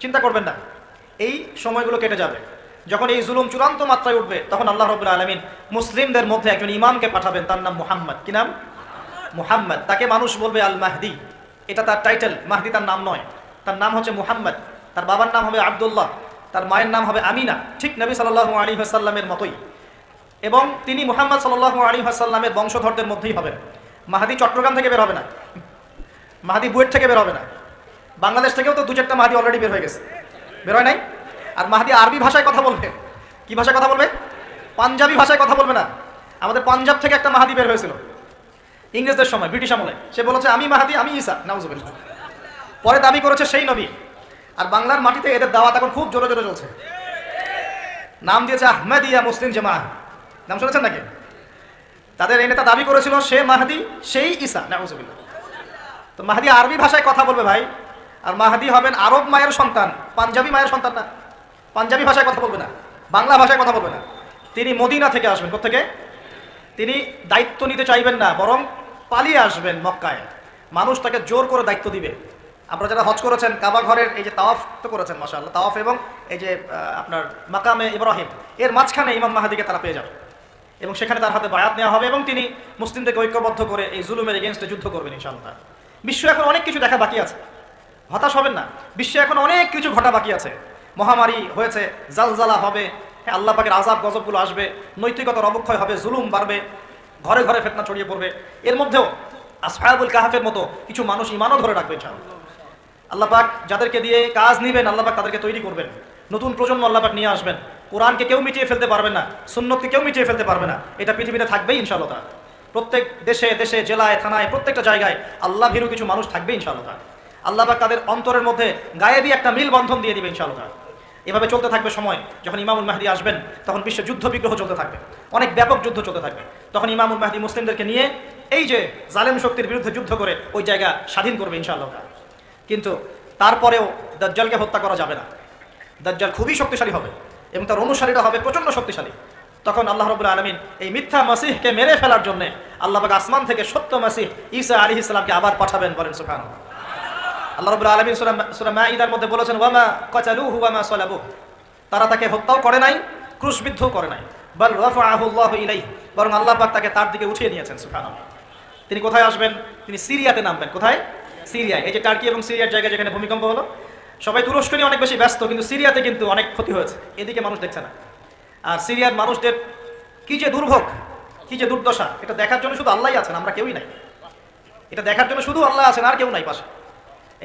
চিন্তা করবেন না। এই সময়গুলো কেটে যাবে। যখন এই জুলুম চূড়ান্ত মাত্রায় উঠবে, তখন আল্লাহ রবুল্লা আলমিন মুসলিমদের মধ্যে একজন ইমামকে পাঠাবেন, তার নাম মুহাম্মদ। কি নাম? মুহাম্মদ। তাকে মানুষ বলবে আল মাহদি এটা তার টাইটেল মাহদি তার নাম নয়। তার নাম হচ্ছে মুহাম্মদ। তার বাবার নাম হবে আবদুল্লাহ। তার মায়ের নাম হবে আমিনা। ঠিক নবী সাল্লাহ আলী হাসাল্লামের মতোই। এবং তিনি মুহাম্মদ সাল্লাহ আলী হাসাল্লামের বংশধরদের মধ্যেই হবেন। মাহাদি চট্টগ্রাম থেকে বের হবে না। মাহাদি বুয়েট থেকে বের হবে না। বাংলাদেশ থেকেও তো দু চারটা মাহাদি অলরেডি বের হয়ে গেছে। বের হয় নাই? আর মাহাদি আরবি ভাষায় কথা বলবে। কি ভাষায় কথা বলবে? পাঞ্জাবি ভাষায় কথা বলবে না। আমাদের পাঞ্জাব থেকে একটা মাহাদি বের হয়েছিল। ইংরেজদের সময়, ব্রিটিশ আমলে। সে বলেছে, আমি মাহাদি, আমি ঈসা। নাউজুবিল্লাহ। পরে দাবি করেছে সেই নবী। আর বাংলার মাটিতে এদের দাওয়াত এখন খুব জোরে জোরে চলছে। নাম দিয়েছে আহমেদিয়া মুসলিম জামা নাম শুনেছেন নাকি? তাদের এই নেতা দাবি করেছিল, সে মাহাদি, সেই ঈসা। নাউজুবিল্লাহ। তো মাহাদি আরবি ভাষায় কথা বলবে ভাই। আর মাহাদি হবেন আরব মায়ের সন্তান, পাঞ্জাবি মায়ের সন্তান না। পাঞ্জাবি ভাষায় কথা বলবে না, বাংলা ভাষায় কথা বলবে না। তিনি মদিনা থেকে আসবেন কোথেকে তিনি দায়িত্ব নিতে চাইবেন না, বরং পালিয়ে আসবেন মক্কায়। মানুষ তাকে জোর করে দায়িত্ব দিবে। আপনারা যারা হজ করেছেন, কাবা ঘরের এই যে তাওয়াফ তো করেছেন মাসাল্লাহ তাওয়াফ এবং এই যে আপনার মাকামে ইব্রাহিম, এর মাঝখানে ইমাম মাহাদিকে তারা পেয়ে যাবে। এবং সেখানে তার হাতে বায়াত নেওয়া হবে এবং তিনি মুসলিমদেরকে ঐক্যবদ্ধ করে এই জুলুমের এগেনস্টে যুদ্ধ করবেন, ইনশাআল্লাহ। বিশ্ব এখন অনেক কিছু দেখা বাকি আছে। হতাশ হবেন না। বিশ্বে এখন অনেক কিছু ঘটা বাকি আছে। মহামারী হয়েছে, জালজালা হবে হ্যাঁ আল্লাহ আজাব গজবগুলো আসবে, নৈতিকতার অবক্ষয় হবে, জুলুম বাড়বে, ঘরে ঘরে ফেতনা ছড়িয়ে পড়বে। এর মধ্যেও আসহাবুল কাহাফের মতো কিছু মানুষ ইমানও ধরে রাখবে আল্লাহ যাদেরকে দিয়ে কাজ নিবেন, আল্লাহ পাক তাদেরকে তৈরি করবেন। নতুন প্রজন্ম আল্লাহ পাক নিয়ে আসবেন। কোরআনকে কেউ মিটিয়ে ফেলতে পারবে না, সুন্নতকে কেউ মিটিয়ে ফেলতে পারবে না। এটা পৃথিবীতে থাকবেই, ইনশাআল্লাহ প্রত্যেক দেশে দেশে, জেলায়, থানায়, প্রত্যেকটা জায়গায় আল্লাহ ভীরু কিছু মানুষ থাকবে, ইনশাআল্লাহ। আল্লাহ তাদের অন্তরের মধ্যে গায়েবী একটা মিল বন্ধন দিয়ে দিবে ইনশাআল্লাহ এভাবে চলতে থাকবে সময়, যখন ইমামুল মাহদি আসবেন, তখন বিশ্বে যুদ্ধ বিগ্রহ চলতে থাকবে, অনেক ব্যাপক যুদ্ধ চলতে থাকবে। তখন ইমামুল মাহদি মুসলিমদেরকে নিয়ে এই যে জালেম শক্তির বিরুদ্ধে যুদ্ধ করে ওই জায়গা স্বাধীন করবে ইনশাআল্লাহ কিন্তু তারপরেও দাজ্জালকে হত্যা করা যাবে না। দাজ্জাল খুবই শক্তিশালী হবে এবং তার অনুসারীরা হবে প্রচণ্ড শক্তিশালী। তখন আল্লাহ রবুল্লা আলমিন এই মিথ্যা মাসিহকে মেরে ফেলার জন্য আল্লাহ আসমান থেকে সত্য মাসিহ ঈসা আলী ইসলামকে আবার পাঠাবেন বলেন সুখান আল্লাহ রবুল্লা আলমিন সুরা মা ইদার মধ্যে বলেছেন, ওয়ামা কচালু হুয়ামা সলাবু। তারা তাকে হত্যাও করে নাই, ক্রুশবিদ্ধও করে নাই। বল রফাহুল্লাহ ইলাই বরং আল্লাহ তাকে তার দিকে উঠিয়ে নিয়েছেন সুখান তিনি কোথায় আসবেন? তিনি সিরিয়াতে নামবেন। কোথায়? সিরিয়ায়। এই যে টার্কি এবং সিরিয়ার জায়গায় যেখানে ভূমিকম্প হলো, সবাই তুরস্ক নিয়ে অনেক বেশি ব্যস্ত, কিন্তু সিরিয়াতে কিন্তু অনেক ক্ষতি হয়েছে। এদিকে মানুষ দেখছে না। আর সিরিয়ার মানুষদের কি যে দুর্ভোগ, কি যে দুর্দশা, এটা দেখার জন্য শুধু আল্লাহই আছেন, আমরা কেউই নাই। এটা দেখার জন্য শুধু আল্লাহ আছেন, আর কেউ নাই পাশে।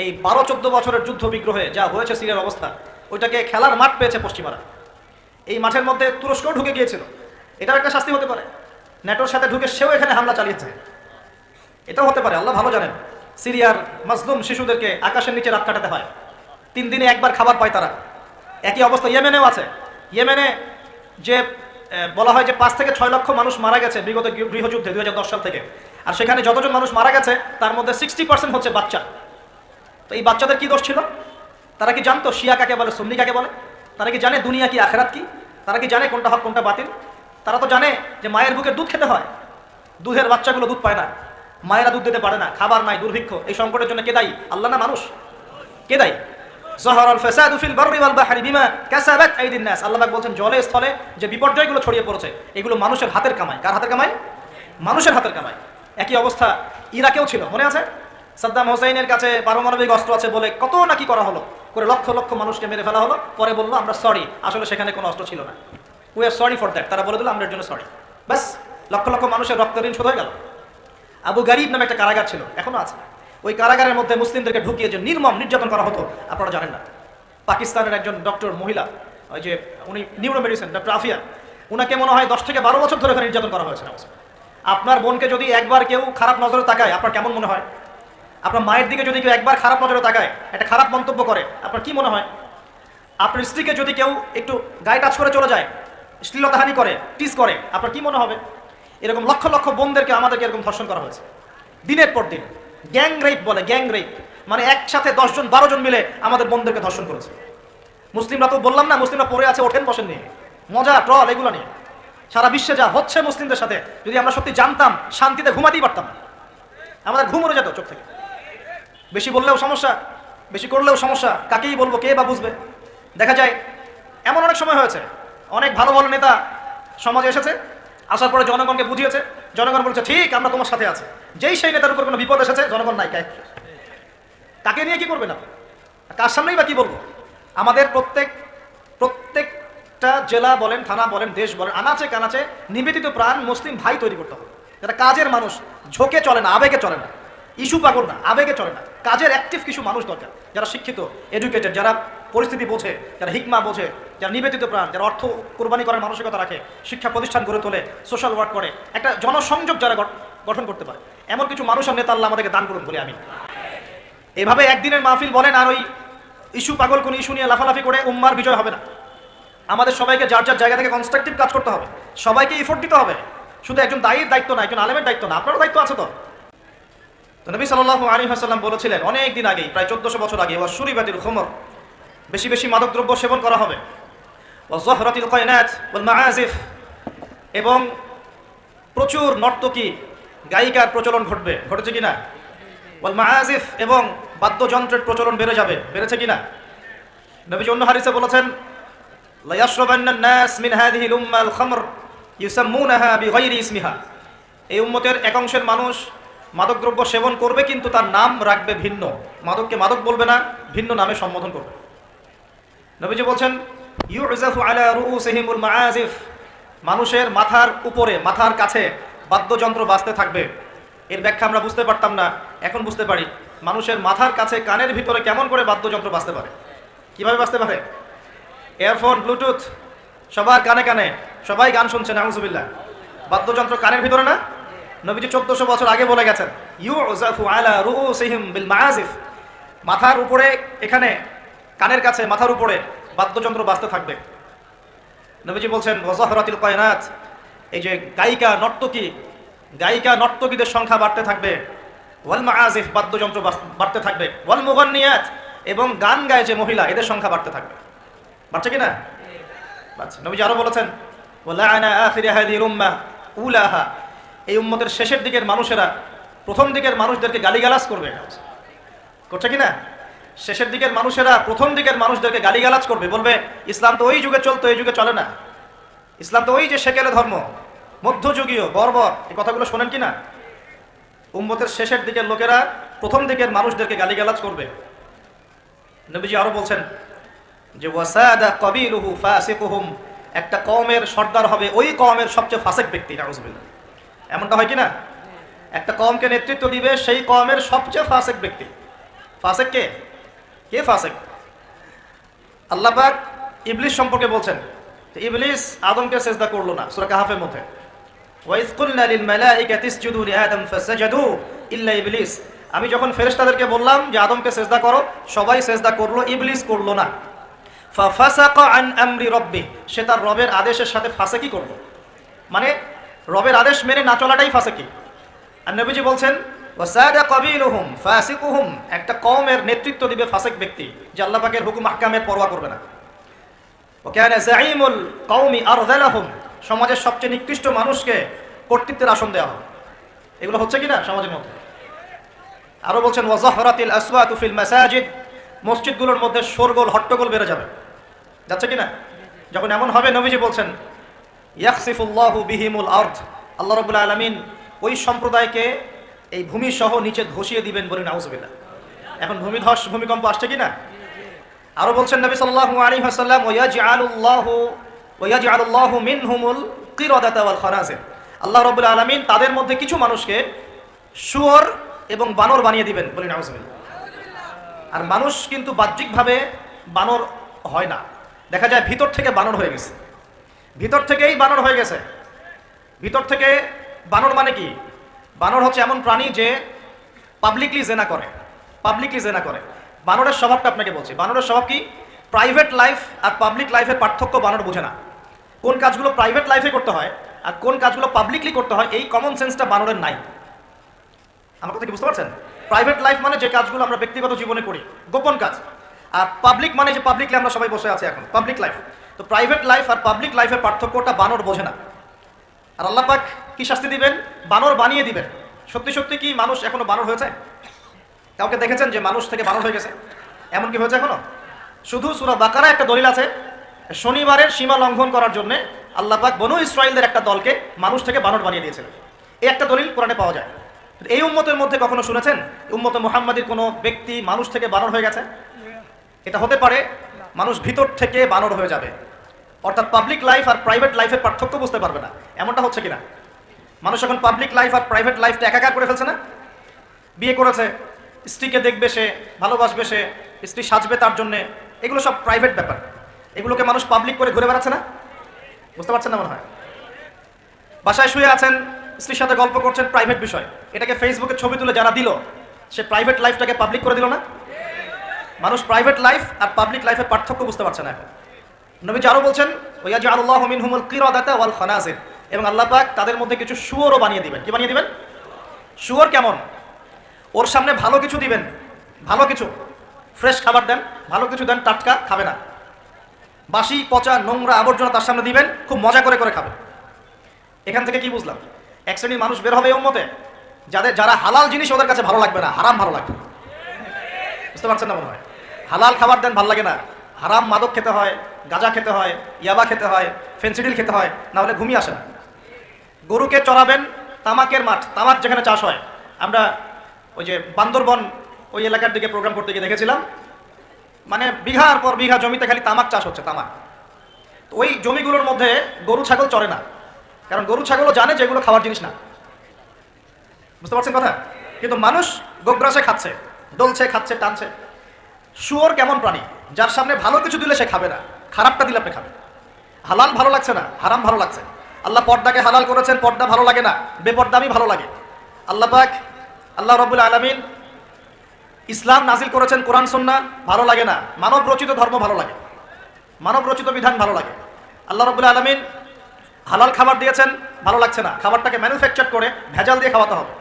এই বারো চোদ্দ বছরের যুদ্ধ বিগ্রহে যা হয়েছে সিরিয়ার অবস্থা, ওইটাকে খেলার মাঠ পেয়েছে পশ্চিমারা। এই মাঠের মধ্যে তুরস্কও ঢুকে গিয়েছিল। এটার একটা শাস্তি হতে পারে। ন্যাটোর সাথে ঢুকে সেও এখানে হামলা চালিয়েছে। এটাও হতে পারে, আল্লাহ ভালো জানেন। সিরিয়ার মাসলুম শিশুদেরকে আকাশের নিচে রাত কাটাতে হয়। তিন দিনে একবার খাবার পায় তারা। একই অবস্থা ইয়েমেনেও আছে। ইয়েমেনে যে বলা হয় যে পাঁচ থেকে ছয় লক্ষ মানুষ মারা গেছে বিগত গৃহযুদ্ধে দু হাজার দশ সাল থেকে। আর সেখানে যতজন মানুষ মারা গেছে, তার মধ্যে সিক্সটি পার্সেন্ট হচ্ছে বাচ্চা। তো এই বাচ্চাদের কি দোষ ছিল? তারা কি জানতো শিয়া কাকে বলে, সুন্নি কাকে বলে? তারা কি জানে দুনিয়া কি, আখেরাত কি? তারা কি জানে কোনটা হক, কোনটা বাতিল? তারা তো জানে যে মায়ের বুকে দুধ খেতে হয়। দুধের বাচ্চাগুলো দুধ পায় না। মায়েরা দুধ দিতে পারে না, খাবার নাই, দুর্ভিক্ষ। এই সংকটের জন্য কে দায়ী? আল্লাহ না মানুষ? কে দায়ী? বলছেন, জলে স্থলে যে বিপর্যয়গুলো ছড়িয়ে পড়েছে, এগুলো মানুষের হাতের কামাই। কার হাতের কামাই? মানুষের হাতের কামাই। একই অবস্থা ইরাকেও ছিল, মনে আছে? সাদ্দাম হোসেনের কাছে পারমাণবিক অস্ত্র আছে বলে কত নাকি করা হলো? করে লক্ষ লক্ষ মানুষকে মেরে ফেলা হলো। পরে বলল, আমরা সরি আসলে সেখানে কোনো অস্ত্র ছিল না। We are sorry for that তারা বলে দিল, আমরা এর জন্য সরি ব্যাস, লক্ষ লক্ষ মানুষের রক্ত ঋণ শোধ হয়ে গেল। আবু গারিব নামে একটা কারাগার ছিল, এখনও আছে। ওই কারাগারের মধ্যে মুসলিমদেরকে ঢুকিয়ে যে নির্মম নির্যাতন করা হতো, আপনারা জানেন না। পাকিস্তানের একজন ডক্টর মহিলা, ওই যে উনি নিউরো মেডিসিন ডক্টর আফিয়া, উনাকে মনে হয় দশ থেকে বারো বছর ধরে নির্যাতন করা হয়েছে। আপনার বোনকে যদি একবার কেউ খারাপ নজরে তাকায়, আপনার কেমন মনে হয়? আপনার মায়ের দিকে যদি কেউ একবার খারাপ নজরে তাকায়, একটা খারাপ মন্তব্য করে, আপনার কি মনে হয়? আপনার স্ত্রীকে যদি কেউ একটু গায়ে টাচ করে চলে যায়, শ্লীলতাহানি করে টিস করে, আপনার কি মনে হবে? এরকম লক্ষ লক্ষ বোনদেরকে আমাদেরকে এরকম ধর্ষণ করা হয়েছে। দিনের পর দিন গ্যাং রেপ বলে গ্যাং রেপ মানে একসাথে দশজন বারো জন মিলে আমাদের বোনদেরকে ধর্ষণ করেছে। মুসলিমরা তো বললাম না, মুসলিমরা পড়ে আছে, ওঠেন বসেন নিয়ে। মজা ট্রল এগুলো নিয়ে। সারা বিশ্বে যা হচ্ছে মুসলিমদের সাথে, যদি আমরা সত্যি জানতাম, শান্তিতে ঘুমাতেই পারতাম। আমাদের ঘুম যেত চোখ থেকে। বেশি বললেও সমস্যা, বেশি করলেও সমস্যা, কাকেই বলব, কে বা বুঝবে? দেখা যায়, এমন অনেক সময় হয়েছে, অনেক ভালো ভালো নেতা সমাজে এসেছে, আসার পরে জনগণকে বুঝিয়েছে, জনগণ বলছে, ঠিক, আমরা তোমার সাথে আছি। যেই সেই নেতার উপর কোনো বিপদ এসেছে, জনগণ নাই কাকে নিয়ে কি করবে না কার সামনেই বা কি বলব? আমাদের প্রত্যেক, প্রত্যেকটা জেলা বলেন, থানা বলেন, দেশ বলেন, আনাচে কানাচে নিবেদিত প্রাণ মুসলিম ভাই তৈরি করতে হবে। যারা কাজের মানুষ ঝোঁকে চলে না, আবেগে চলে না। ইস্যু পাগল না, আবেগে চলে না। কাজের অ্যাক্টিভ কিছু মানুষ দরকার, যারা শিক্ষিত এডুকেটেড যারা পরিস্থিতি বোঝে, যারা হিকমা বোঝে, যারা নিবেদিত প্রাণ, যারা অর্থ কোরবানি করার মানসিকতা রাখে, শিক্ষা প্রতিষ্ঠান গড়ে তোলে সোশ্যাল ওয়ার্ক করে, একটা জনসংযোগ যারা গঠন করতে পারে। এমন কিছু মানুষ নেতা আল্লাহ আমাদেরকে দান করুন বলে আমি। এভাবে একদিনের মাহফিল বলেন আর ওই ইস্যু পাগল কোন ইস্যু নিয়ে লাফালাফি করে উম্মার বিজয় হবে না। আমাদের সবাইকে যার যার জায়গা থেকে কনস্ট্রাকটিভ কাজ করতে হবে। সবাইকে ইফোর্ট দিতে হবে। শুধু একজন দায়ীর দায়িত্ব না, একজন আলেমের দায়িত্ব না, আপনারও দায়িত্ব আছে তো। তো নবী সাল্লাল্লাহু আলাইহি ওয়াসাল্লাম বলেছিলেন, অনেক দিন আগেই, প্রায় চোদ্দশো বছর আগে, ওয়া সুরিবাতিল খুমর, বেশি বেশি মাদকদ্রব্য সেবন করা হবে। ওয়া জহরাতিল কয়নাত ওয়াল মাআজিফ এবং প্রচুর নর্তকী, গায়িকার প্রচলন ঘটবে। ঘটেছে কিনা? ওয়াল মাআজিফ এবং বাদ্যযন্ত্রের প্রচলন বেড়ে যাবে। বেড়েছে কিনা? নবীজি অন্য হাদিসে বলেছেন খামর এই উম্মতের এক অংশের মানুষ মাদকদ্রব্য সেবন করবে, কিন্তু তার নাম রাখবে ভিন্ন। মাদককে মাদক বলবে না, ভিন্ন নামে সম্বোধন করবে। নবীজি বলছেন মানুষের মাথার উপরে, মাথার কাছে বাদ্যযন্ত্র বাজতে থাকবে। এর ব্যাখ্যা আমরা বুঝতে পারতাম না, এখন বুঝতে পারি। মানুষের মাথার কাছে, কানের ভিতরে কেমন করে বাদ্যযন্ত্র বাজতে পারে? কীভাবে বাজতে পারে? এয়ারফোন, ব্লুটুথ, সবার কানে কানে, সবাই গান শুনছেন আউজুবিল্লাহ বাদ্যযন্ত্র কানের ভিতরে না? নবীজি চোদ্দশো বছর আগে বলে গেছেন ইউ আলা রুউসিহিম বিল মাআজিফ মাথার উপরে এখানে কানের কাছে মাথার উপরে বাদ্যযন্ত্র বাজতে থাকবে। নবীজি বলছেন ওয়াজাহরাতিল কয়নাত। এই যে গায়িকা নর্তকী গায়িকা নর্তকীদের সংখ্যা বাড়তে থাকবে। ওয়াল মাআজিফ বাদ্যযন্ত্র বাড়তে থাকবে। ওয়াল মুগান্নিয়াত এবং গান গায় যে মহিলা এদের সংখ্যা বাড়তে থাকবে। বাড়ছে কি না? বাড়ছে। নবীজি আরও বলেছেন ওয়ালাআনা আখিরি হাদিহিল উম্মাহ উলাহা। এই উম্মতের শেষের দিকের মানুষেরা প্রথম দিকের মানুষদেরকে গালিগালাজ করবে। করছে কি না? শেষের দিকের মানুষেরা প্রথম দিকের মানুষদেরকে গালিগালাজ করবে, বলবে, ইসলাম তো ওই যুগে চলতো, এই যুগে চলে না। ইসলাম তো ওই যে সেকেলে ধর্ম, মধ্যযুগীয়, বর্বর, এই কথাগুলো শোনেন কি না? উম্মতের শেষের দিকের লোকেরা প্রথম দিকের মানুষদেরকে গালিগালাজ করবে। নবীজি আরও বলছেন, যে ওয়াসাদা কবিলুহু ফাসিকুহুম, একটা কওমের সর্দার হবে ওই কওমের সবচেয়ে ফাসেক ব্যক্তি, নাউজুবিল্লাহ। এমনটা হয় কি না একটা কমকে নেতৃত্ব দিবে, সেই কমের সবচেয়ে ফাসেক ব্যক্তি। ফাসেক কে? কে ফাসেক? আল্লাহ পাক ইবলিস সম্পর্কে বলছেন ইবলিস আদমকে সেজদা করল না, সূরা কাহাফের মধ্যে। আমি যখন ফেরেশতাদেরকে বললাম যে আদমকে সেজদা করো, সবাই সেজদা করল, ইবলিস করল না। আন সে তার রবের আদেশের সাথে ফাসেকি করল। মানে রবের আদেশ মেনে না চলাটাই ফাঁসেকি। আর নবীজি বলছেন একটা কওমের নেতৃত্ব দিবে ফাসেক ব্যক্তি, যে আল্লাহ পাকের হুকুম আহকামের পরোয়া করবে না। কওমি সমাজের সবচেয়ে নিকৃষ্ট মানুষকে কর্তৃত্বের আসন দেওয়া হবে। এগুলো হচ্ছে কি না সমাজের মধ্যে? আরও বলছেন ওয়াজাহরাতিল আসওয়াতু মসজিদগুলোর মধ্যে শোরগোল, হট্টগোল বেড়ে যাবে। যাচ্ছে কি না যখন এমন হবে, নবীজি বলছেন ইয়াকসিফুল্লাহু বিহিমুল আরদ। আল্লাহ রাব্বুল আলামিন ওই সম্প্রদায়কে এই ভূমি সহ নিচে ধসিয়ে দিবেন বলে নাউজুবিল্লাহ এখন ভূমিধস, ভূমিকম্প আসছে কি না আরও বলছেন নবী সাল্লাল্লাহু আলাইহি ওয়াসাল্লাম ওয়ায়াজআলুল্লাহু ওয়ায়াজআলুল্লাহু মিনহুমুল কিরাদাতা ওয়াল খানাজির। আল্লাহ রাব্বুল আলামিন তাদের মধ্যে কিছু মানুষকে শুয়োর এবং বানর বানিয়ে দিবেন বলে নাউজুবিল্লাহ আর মানুষ কিন্তু বাহ্যিকভাবে বানর হয় না। দেখা যায় ভিতর থেকে বানর হয়ে গেছে। ভিতর থেকেই বানর হয়ে গেছে। ভিতর থেকে বানর মানে কি? বানর হচ্ছে এমন প্রাণী যে পাবলিকলি জেনা করে। পাবলিকলি জেনা করে। বানরের স্বভাবটা আপনাকে বলছি। বানরের স্বভাব কি? প্রাইভেট লাইফ আর পাবলিক লাইফের পার্থক্য বানর বোঝে না। কোন কাজগুলো প্রাইভেট লাইফে করতে হয় আর কোন কাজগুলো পাবলিকলি করতে হয়, এই কমন সেন্সটা বানরের নাই। আমার কথা কি বুঝতে পারছেন? প্রাইভেট লাইফ মানে যে কাজগুলো আমরা ব্যক্তিগত জীবনে করি, গোপন কাজ। আর পাবলিক মানে যে পাবলিকলি আমরা সবাই বসে আছি এখন পাবলিক লাইফ তো প্রাইভেট লাইফ আর পাবলিক লাইফের পার্থক্যটা বানর বোঝে না। আর আল্লাহ পাক কি শাস্তি দিবেন? বানর বানিয়ে দিবেন। সত্যি সত্যি কি মানুষ এখনও বানর হয়েছে? কাউকে দেখেছেন যে মানুষ থেকে বানর হয়ে গেছে? এমন কি হয়েছে এখনও? শুধু সুরা বাকারা একটা দলিল আছে, শনিবারের সীমা লঙ্ঘন করার জন্য আল্লাহ পাক বনু ইসরায়েলদের একটা দলকে মানুষ থেকে বানর বানিয়ে দিয়েছিলেন এই একটা দলিল কোরআনে পাওয়া যায়। এই উম্মতের মধ্যে কখনো শুনেছেন? উম্মত মুহাম্মাদির কোনো ব্যক্তি মানুষ থেকে বানর হয়ে গেছে? এটা হতে পারে মানুষ ভিতর থেকে বানর হয়ে যাবে। অর্থাৎ পাবলিক লাইফ আর প্রাইভেট লাইফের পার্থক্য বুঝতে পারবে না। এমনটা হচ্ছে কিনা? মানুষ এখন পাবলিক লাইফ আর প্রাইভেট লাইফটা একাকার করে ফেলছে না? বিয়ে করেছে, স্ত্রীকে দেখবে সে, ভালোবাসবে সে, স্ত্রী সাজবে তার জন্যে, এগুলো সব প্রাইভেট ব্যাপার। এগুলোকে মানুষ পাবলিক করে ঘুরে বেড়াচ্ছে না? বুঝতে পারছেন না মনে হয়? বাসায় শুয়ে আছেন, স্ত্রীর সাথে গল্প করছেন প্রাইভেট বিষয়। এটাকে ফেসবুকে ছবি তুলে যারা দিল, সে প্রাইভেট লাইফটাকে পাবলিক করে দিল না? মানুষ প্রাইভেট লাইফ আর পাবলিক লাইফের পার্থক্য বুঝতে পারছে না এখন। নবীজি আরও বলছেন ওয়াজি আল্লাহ মিনহুমুল কিরাদাতা ওয়াল খানাজির। এবং আল্লাহ পাক তাদের মধ্যে কিছু শুয়োরও বানিয়ে দিবেন। কি বানিয়ে দিবেন? শুয়োর কেমন? ওর সামনে ভালো কিছু দিবেন। ভালো কিছু। ফ্রেশ খাবার দেন, ভালো কিছু দেন, টাটকা খাবে না। বাসি, পচা, নোংরা আবর্জনা তার সামনে দিবেন, খুব মজা করে করে খাবে। এখান থেকে কি বুঝলাম? এক শ্রেণির মানুষ বের হবে উম্মতে, যাদের, যারা হালাল জিনিস ওদের কাছে ভালো লাগবে না, হারাম ভালো লাগবে। বুঝতে পারছেন না মনে হয়? হালাল খাবার দেন, ভালো লাগে না। হারাম মাদক খেতে হয়, গাঁজা খেতে হয়, ইয়াবা খেতে হয়, ফেন্সিডিল খেতে হয়, না হলে ঘুমিয়ে আসে না। গরুকে চড়াবেন তামাকের মাঠ, তামাক যেখানে চাষ হয়। আমরা ওই যে বান্দরবন ওই এলাকার দিকে প্রোগ্রাম করতে গিয়ে দেখেছিলাম। মানে বিঘার পর বিঘা জমিতে খালি তামাক চাষ হচ্ছে, তামাক। তো ওই জমিগুলোর মধ্যে গরু, ছাগল চড়ে না। কারণ গরু, ছাগলও জানে যেগুলো খাওয়ার জিনিস না। বুঝতে পারছেন কথা? কিন্তু মানুষ গোগ্রাসে খাচ্ছে ডলছে খাচ্ছে, টানছে। শুয়োর কেমন প্রাণী? যার সামনে ভালো কিছু দিলে সে খাবে না। খারাপটা দিলে আপনি খাবে হালাল ভালো লাগছে না, হারাম ভালো লাগছে। আল্লাহ পর্দাকে হালাল করেছেন, পর্দা ভালো লাগে না, বেপর্দামি ভালো লাগে। আল্লাহ পাক, আল্লাহ রবুল আলমিন ইসলাম নাজিল করেছেন কোরআন সন্না ভালো লাগে না। মানব রচিত ধর্ম ভালো লাগে। মানব রচিত বিধান ভালো লাগে। আল্লাহ রবুল আলমিন হালাল খাবার দিয়েছেন, ভালো লাগছে না। খাবারটাকে ম্যানুফ্যাকচার করে ভেজাল দিয়ে খাওয়াতে হবে।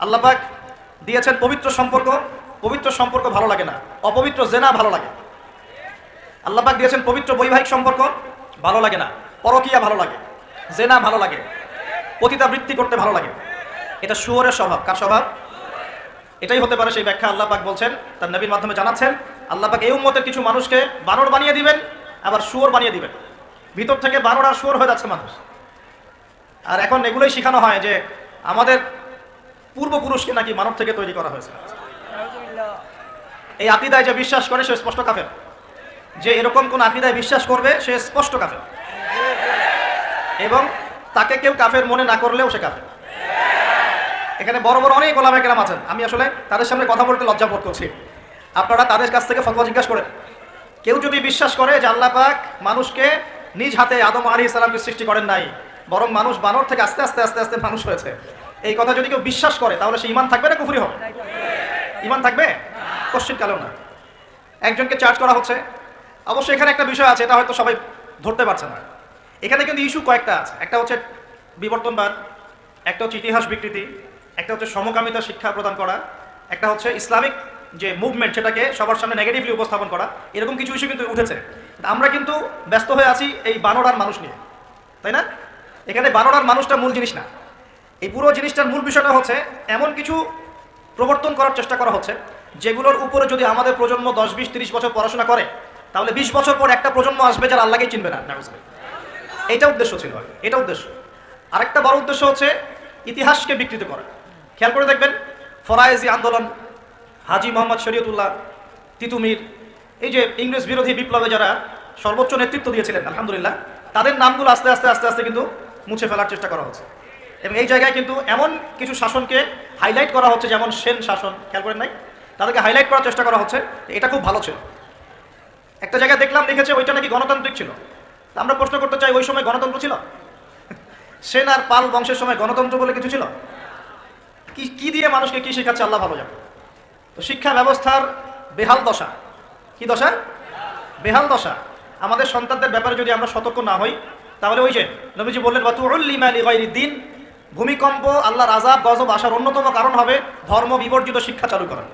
আল্লাহ পাক দিয়েছেন পবিত্র সম্পর্ক পবিত্র সম্পর্ক ভালো লাগে না। অপবিত্র জেনা ভালো লাগে। আল্লাহ পাক দিয়েছেন পবিত্র বৈবাহিক সম্পর্ক, ভালো লাগে না। পরকিয়া ভালো লাগে, জেনা ভালো লাগে, পতিতাবৃত্তি করতে ভালো লাগে। এটা শুয়োরের স্বভাব। কার স্বভাব? এটাই হতে পারে সেই ব্যাখ্যা আল্লাহ পাক বলছেন, তার নবীর মাধ্যমে জানাচ্ছেন আল্লাহ পাক এই উম্মতের কিছু মানুষকে বানর বানিয়ে দিবেন, আবার শুয়োর বানিয়ে দিবেন। ভিতর থেকে বানর আর শুয়োর হয়ে যাচ্ছে মানুষ। আর এখন এগুলোই শেখানো হয় যে আমাদের পূর্বপুরুষকে নাকি মানব থেকে তৈরি করা হয়েছে। এই আকিদায় যে বিশ্বাস করে সে স্পষ্ট কাফের। যে এরকম কোন আকিদায় বিশ্বাস করবে, সে স্পষ্ট কাফের। এবং তাকে কেউ কাফের মনে না করলেও সে কাফের। এখানে বড় বড় অনেক ওলামে কেরাম আছেন। আমি আসলে তাদের সামনে কথা বলতে লজ্জা বোধ করছি। আপনারা তাদের কাছ থেকে ফতোয়া জিজ্ঞাসা করেন। কেউ যদি বিশ্বাস করে যে আল্লাহ পাক মানুষকে নিজ হাতে আদম আলী ইসলামকে সৃষ্টি করেন নাই, বরং মানুষ বানর থেকে আস্তে আস্তে আস্তে আস্তে মানুষ হয়েছে, এই কথা যদি কেউ বিশ্বাস করে, তাহলে সে ইমান থাকবে না কুফরি হবে? ইমান থাকবে? কোশ্চিন কালেও না। একজনকে চার্জ করা হচ্ছে। অবশ্যই এখানে একটা বিষয় আছে, এটা হয়তো সবাই ধরতে পারছে না। এখানে কিন্তু ইস্যু কয়েকটা আছে। একটা হচ্ছে বিবর্তনবাদ, একটা হচ্ছে ইতিহাস বিকৃতি, একটা হচ্ছে সমকামিতা শিক্ষা প্রদান করা, একটা হচ্ছে ইসলামিক যে মুভমেন্ট সেটাকে সবার সামনে নেগেটিভলি উপস্থাপন করা, এরকম কিছু ইস্যু কিন্তু উঠেছে। আমরা কিন্তু ব্যস্ত হয়ে আছি এই বানরার মানুষ নিয়ে, তাই না? এখানে বানরার মানুষটা মূল জিনিস না। এই পুরো জিনিসটার মূল বিষয়টা হচ্ছে, এমন কিছু প্রবর্তন করার চেষ্টা করা হচ্ছে, যেগুলোর উপরে যদি আমাদের প্রজন্ম দশ, বিশ, তিরিশ বছর পড়াশোনা করে তাহলে বিশ বছর পর একটা প্রজন্ম আসবে যারা আল্লাহকেই চিনবে না। এইটা উদ্দেশ্য ছিল। এটা উদ্দেশ্য। আরেকটা বড় উদ্দেশ্য হচ্ছে ইতিহাসকে বিকৃত করা। খেয়াল করে দেখবেন, ফরায়েজি আন্দোলন, হাজি মোহাম্মদ শরীয়তুল্লাহ, তিতুমির, এই যে ইংরেজ বিরোধী বিপ্লবে যারা সর্বোচ্চ নেতৃত্ব দিয়েছিলেন, আলহামদুলিল্লাহ, তাদের নামগুলো আস্তে আস্তে আস্তে আস্তে কিন্তু মুছে ফেলার চেষ্টা করা হচ্ছে। এবং এই জায়গায় কিন্তু এমন কিছু শাসনকে হাইলাইট করা হচ্ছে, যেমন সেন শাসন, খেয়াল করেন নাই? তাদেরকে হাইলাইট করার চেষ্টা করা হচ্ছে। এটা খুব ভালো ছিল। একটা জায়গায় দেখলাম লিখেছে ওইটা নাকি গণতান্ত্রিক ছিল। আমরা প্রশ্ন করতে চাই, ওই সময় গণতন্ত্র ছিল? সেন আর পাল বংশের সময় গণতন্ত্র বলে কিছু ছিল? কি কি দিয়ে মানুষকে কি শেখাচ্ছে, আল্লাহ ভালো যাবে তো শিক্ষা ব্যবস্থার বেহাল দশা। কি দশা? বেহাল দশা। আমাদের সন্তানদের ব্যাপারে যদি আমরা সতর্ক না হই, তাহলে ওই যে নবীজি বললেন দিন ভূমিকম্প, আল্লাহর আজাব গজব আসার অন্যতম কারণ হবে ধর্ম বিবর্জিত শিক্ষা চালু করা।